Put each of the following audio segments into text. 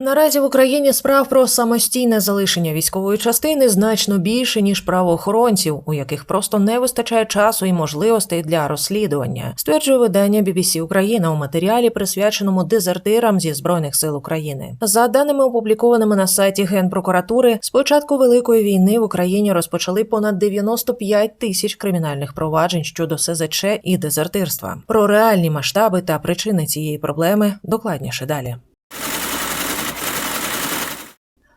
Наразі в Україні справ про самостійне залишення військової частини значно більше ніж правоохоронців, у яких просто не вистачає часу і можливостей для розслідування, стверджує видання BBC Україна у матеріалі, присвяченому дезертирам зі збройних сил України. За даними опублікованими на сайті Генпрокуратури, з початку великої війни в Україні розпочали понад 95 тисяч кримінальних проваджень щодо СЗЧ і дезертирства. Про реальні масштаби та причини цієї проблеми докладніше далі.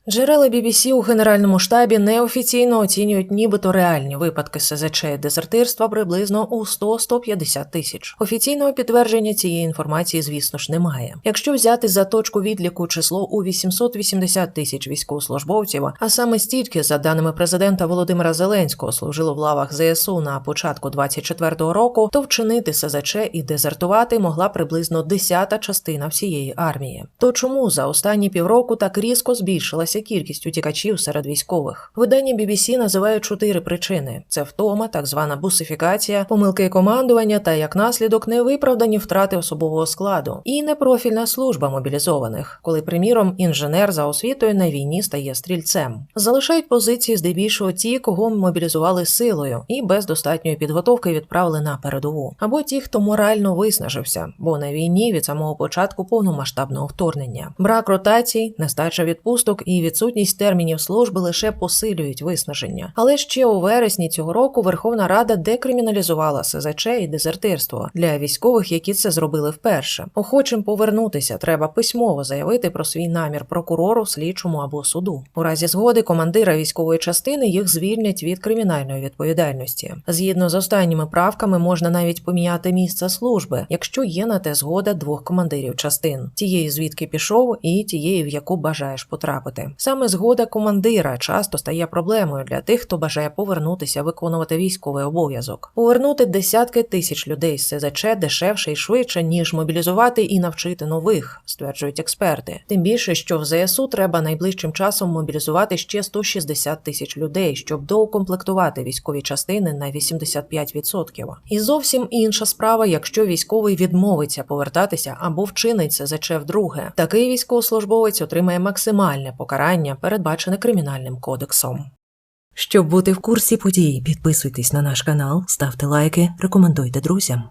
Джерела BBC у генеральному штабі неофіційно оцінюють нібито реальні випадки СЗЧ і дезертирства приблизно у 100-150 тисяч. Офіційного підтвердження цієї інформації, звісно ж, немає. Якщо взяти за точку відліку число у 880 тисяч військовослужбовців, а саме стільки, за даними президента Володимира Зеленського, служило в лавах ЗСУ на початку 24-го року, то вчинити СЗЧ і дезертувати могла приблизно десята частина всієї армії. То чому за останні півроку так різко збільшилася кількість утікачів серед військових? Видання BBC називає чотири причини: це втома, так звана бусифікація, помилки командування та як наслідок невиправдані втрати особового складу і непрофільна служба мобілізованих, коли, приміром, інженер за освітою на війні стає стрільцем. Залишають позиції здебільшого ті, кого мобілізували силою і без достатньої підготовки відправили на передову, або ті, хто морально виснажився, бо на війні від самого початку повномасштабного вторгнення. Брак ротацій, нестача відпусток і відсутність термінів служби лише посилюють виснаження. Але ще у вересні цього року Верховна Рада декриміналізувала СЗЧ і дезертирство для військових, які це зробили вперше. Охочим повернутися треба письмово заявити про свій намір прокурору, слідчому або суду. У разі згоди командира військової частини їх звільнять від кримінальної відповідальності. Згідно з останніми правками, можна навіть поміняти місце служби, якщо є на те згода двох командирів частин: тієї, звідки пішов, і тієї, в яку бажаєш потрапити. Саме згода командира часто стає проблемою для тих, хто бажає повернутися виконувати військовий обов'язок. Повернути десятки тисяч людей з СЗЧ дешевше і швидше, ніж мобілізувати і навчити нових, стверджують експерти. Тим більше, що в ЗСУ треба найближчим часом мобілізувати ще 160 тисяч людей, щоб доукомплектувати військові частини на 85%. І зовсім інша справа, якщо військовий відмовиться повертатися або вчинить СЗЧ вдруге. Такий військовослужбовець отримає максимальне покарання, передбачене кримінальним кодексом. Щоб бути в курсі подій, підписуйтесь на наш канал, ставте лайки, рекомендуйте друзям.